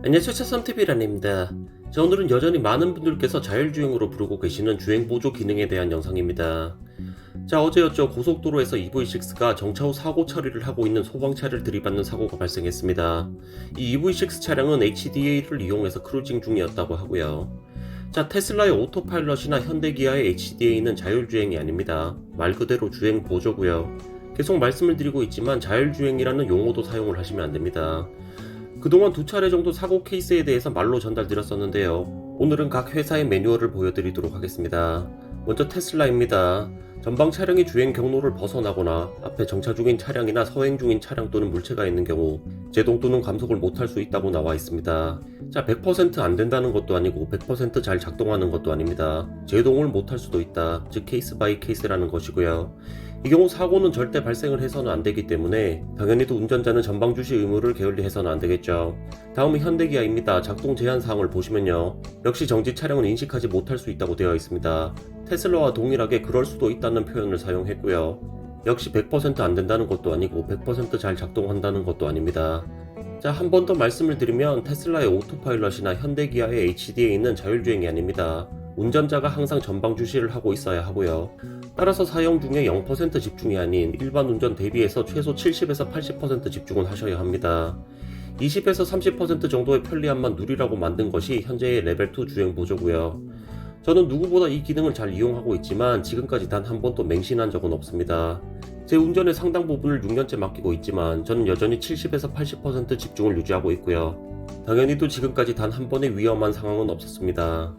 안녕하세요 차삼TV란입니다. 자 오늘은 여전히 많은 분들께서 자율주행으로 부르고 계시는 주행보조 기능에 대한 영상입니다. 자 어제 였죠 고속도로에서 EV6가 정차 후 사고 처리를 하고 있는 소방차를 들이받는 사고가 발생했습니다. 이 EV6 차량은 HDA를 이용해서 크루징 중이었다고 하고요. 자 테슬라의 오토파일럿이나 현대기아의 HDA는 자율주행이 아닙니다. 말 그대로 주행 보조고요. 계속 말씀을 드리고 있지만 자율주행이라는 용어도 사용을 하시면 안 됩니다. 그동안 두 차례 정도 사고 케이스에 대해서 말로 전달드렸었는데요. 오늘은 각 회사의 매뉴얼을 보여드리도록 하겠습니다. 먼저 테슬라입니다. 전방 차량이 주행 경로를 벗어나거나 앞에 정차 중인 차량이나 서행 중인 차량 또는 물체가 있는 경우 제동 또는 감속을 못할 수 있다고 나와 있습니다. 자, 100%안 된다는 것도 아니고 100%잘 작동하는 것도 아닙니다. 제동을 못할 수도 있다. 즉 케이스 바이 케이스라는 것이고요. 이 경우 사고는 절대 발생을 해서는 안 되기 때문에 당연히도 운전자는 전방 주시 의무를 게을리 해서는 안 되겠죠. 다음은 현대기아입니다. 작동 제한 사항을 보시면요. 역시 정지 차량은 인식하지 못할 수 있다고 되어 있습니다. 테슬라와 동일하게 그럴 수도 있다는 표현을 사용했고요. 역시 100%안 된다는 것도 아니고 100%잘 작동한다는 것도 아닙니다. 자, 한 번 더 말씀을 드리면 테슬라의 오토파일럿이나 현대기아의 HDA는 자율주행이 아닙니다. 운전자가 항상 전방 주시를 하고 있어야 하고요. 따라서 사용 중에 0% 집중이 아닌 일반 운전 대비해서 최소 70에서 80% 집중은 하셔야 합니다. 20에서 30% 정도의 편리함만 누리라고 만든 것이 현재의 레벨 2 주행 보조고요. 저는 누구보다 이 기능을 잘 이용하고 있지만 지금까지 단 한 번도 맹신한 적은 없습니다. 제 운전의 상당 부분을 6년째 맡기고 있지만 저는 여전히 70에서 80% 집중을 유지하고 있고요. 당연히도 지금까지 단 한 번의 위험한 상황은 없었습니다.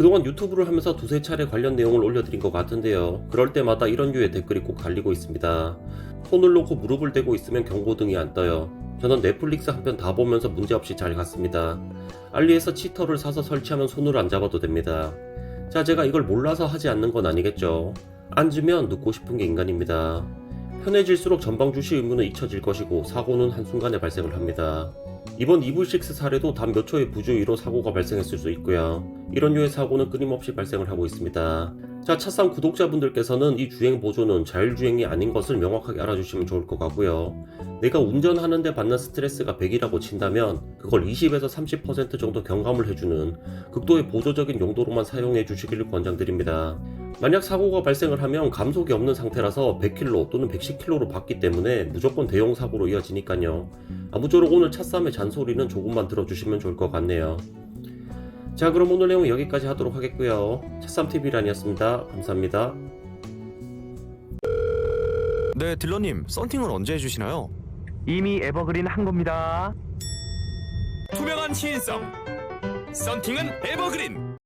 그동안 유튜브를 하면서 두세 차례 관련 내용을 올려드린 것 같은데요. 그럴 때마다 이런 류의 댓글이 꼭 달리고 있습니다. 손을 놓고 무릎을 대고 있으면 경고등이 안 떠요. 저는 넷플릭스 한 편 다 보면서 문제없이 잘 갔습니다. 알리에서 치터를 사서 설치하면 손을 안 잡아도 됩니다. 자, 제가 이걸 몰라서 하지 않는 건 아니겠죠. 앉으면 눕고 싶은 게 인간입니다. 편해질수록 전방 주시 의무는 잊혀질 것이고 사고는 한순간에 발생을 합니다. 이번 EV6 사례도 단 몇 초의 부주의로 사고가 발생했을 수 있고요. 이런 류의 사고는 끊임없이 발생을 하고 있습니다. 자, 차상 구독자분들께서는 이 주행 보조는 자율주행이 아닌 것을 명확하게 알아주시면 좋을 것 같고요. 내가 운전하는데 받는 스트레스가 100이라고 친다면 그걸 20에서 30% 정도 경감을 해주는 극도의 보조적인 용도로만 사용해 주시기를 권장드립니다. 만약 사고가 발생을 하면 감속이 없는 상태라서 100km 또는 110km로 받기 때문에 무조건 대형 사고로 이어지니까요. 아무쪼록 오늘 차 싸움 의 잔소리는 조금만 들어주시면 좋을 것 같네요. 자 그럼 오늘 내용 여기까지 하도록 하겠고요. 차쌈TV란이었습니다. 감사합니다. 네, 딜러님, 썬팅은 언제 해주시나요? 이미 에버그린 한 겁니다. 투명한 시인성 썬팅은 에버그린